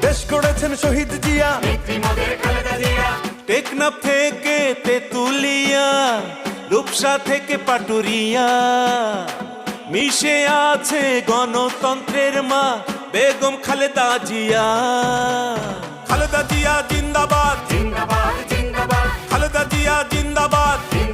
দেশ গড়েছেন শহীদ জিয়া। টেকনাফ থেকে তেতুলিয়া রূপসা থেকে পাটুরিয়া। মিশে আছে গণতন্ত্রের মা বেগম খালেদা জিয়া। খালেদা জিয়া জিন্দাবাদ। জিন্দাবাদ জিন্দাবাদ। খালেদা জিয়া জিন্দাবাদ। জিন্দাবাদ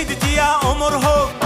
শহীদ জিয়া অমর হোক